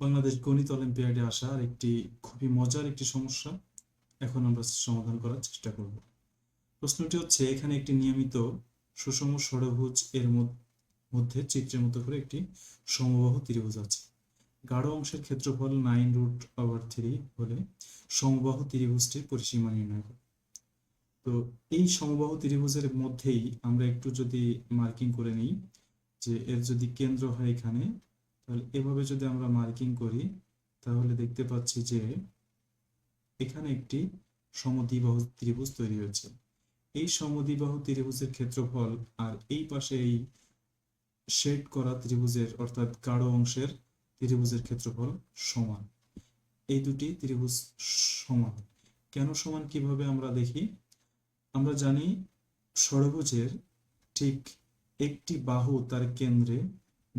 বাংলাদেশ গণিত অলিম্পিয়াডে আসা আর একটি খুবই মজার একটি সমস্যা এখন আমরা সমাধান করার চেষ্টা করব। প্রশ্নটি হচ্ছে, এখানে একটি নিয়মিত সুষম ষড়ভুজ এর মধ্যে চিত্রের মতো করে একটি সমবাহু ত্রিভুজ আছে। গাঢ় অংশের ক্ষেত্রফল নাইন রুট ওভার থ্রি হলে সমবাহু ত্রিভুজটির পরিসীমা নির্ণয় করে। তো এই সমবাহু ত্রিভুজের মধ্যেই আমরা একটু যদি মার্কিং করে নিই যে এর যদি কেন্দ্র হয় এখানে তাহলে এভাবে যদি আমরা মার্কিং করি, তাহলে দেখতে পাচ্ছি যে এখানে একটি সমদ্বিবাহু ত্রিভুজ তৈরি হয়েছে। এই সমদ্বিবাহু ত্রিভুজের ক্ষেত্রফল আর এই পাশে এই শেড করা ত্রিভুজের, অর্থাৎ গাঢ় অংশের ত্রিভুজের ক্ষেত্রফল সমান। এই দুটি ত্রিভুজ সমান। কেন সমান কীভাবে আমরা দেখি? আমরা জানি ষড়ভুজের ঠিক একটি বাহু তার কেন্দ্রে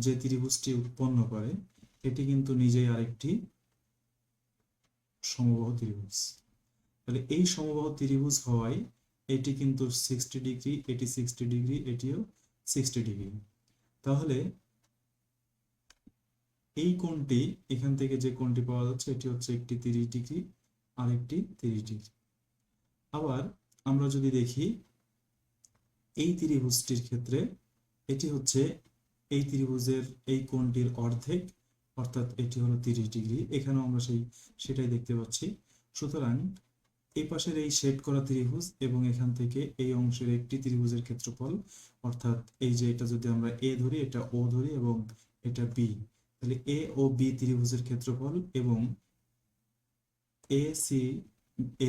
যে ত্রিভুজটি উৎপন্ন করে, এটি কিন্তু নিজেই আরেকটি সমবাহু ত্রিভুজ। তাহলে এই সমবাহু ত্রিভুজ হওয়ায় এটি কিন্তু সিক্সটি ডিগ্রি এটি সিক্সটি ডিগ্রি এটিও সিক্সটি ডিগ্রি তাহলে এই কোণটি, এখান থেকে যে কোণটি পাওয়া যাচ্ছে, এটি হচ্ছে একটি তিরিশ ডিগ্রি আর একটি তিরিশ ডিগ্রি আবার আমরা যদি দেখি, এই ত্রিভুজটির ক্ষেত্রে এটি হচ্ছে এই ত্রিভুজের এই কোণটির অর্ধেক, অর্থাৎ এটি হলো তিরিশ ডিগ্রি। এখানেও আমরা সেই, সেটাই দেখতে পাচ্ছি। সুতরাং এই পাশের এই শেড করা ত্রিভুজ এবং এখান থেকে এই অংশের একটি ত্রিভুজের ক্ষেত্রফল, অর্থাৎ এই যে এটা যদি আমরা এ ধরি, এটা ও ধরি এবং এটা বি তাহলে এ ও বি ত্রিভুজের ক্ষেত্রফল এবং A C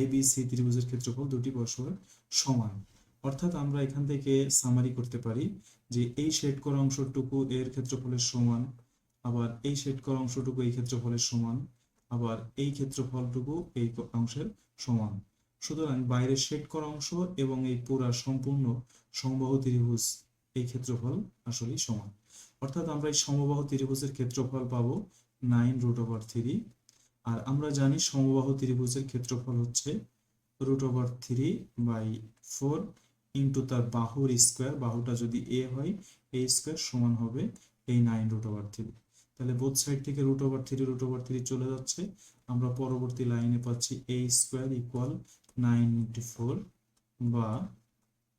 A B C ত্রিভুজের ক্ষেত্রফল দুটি পরস্পর সমান। অর্থাৎ আমরা এখান থেকে সামারি করতে পারি যে এই শেড করা অংশটুকু এর ক্ষেত্রফলের সমান, আবার এই শেড করা অংশটুকু এই ক্ষেত্রফলের সমান, আবার এই ক্ষেত্রফলটুকু এই অংশের সমান। সুতরাং বাইরের শেড করা অংশ এবং এই পুরা সম্পূর্ণ সমবাহু ত্রিভুজ এই ক্ষেত্রফল আসলেই সমান। অর্থাৎ আমরা এই সমবাহু ত্রিভুজের ক্ষেত্রফল পাবো নাইন রুট ওভার থ্রি আর আমরা জানি সমবাহু ত্রিভুজের ক্ষেত্রফল হচ্ছে root over three by four into তার বাহুর স্কোয়ার বাহুটা যদি এ হয় এ স্কোয়ার সমান হবে এই নাইন রুট ওভার থ্রি তাহলে বোথ সাইড থেকে root over three root over three চলে যাচ্ছে। আমরা পরবর্তী লাইনে পাচ্ছি A square equal nine into four বা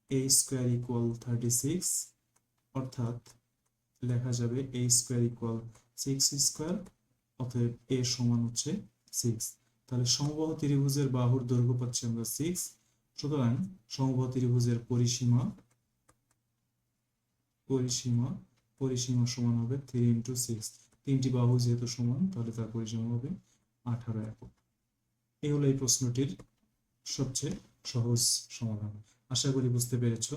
A square equal thirty six অর্থাৎ লেখা যাবে A square equal six square অতএব এ সমান হচ্ছে সিক্স তাহলে সমবাহু ত্রিভুজের বাহুর দৈর্ঘ্য পাচ্ছি আমরা সিক্স সুতরাং সমবাহু ত্রিভুজের পরিসীমা পরিসীমা পরিসীমা সমান হবে থ্রি ইন্টু সিক্স তিনটি বাহু যেহেতু সমান, তাহলে তার পরিসীমা হবে আঠারো একক। এই হলো এই প্রশ্নটির সবচেয়ে সহজ সমাধান। আশা করি বুঝতে পেরেছ।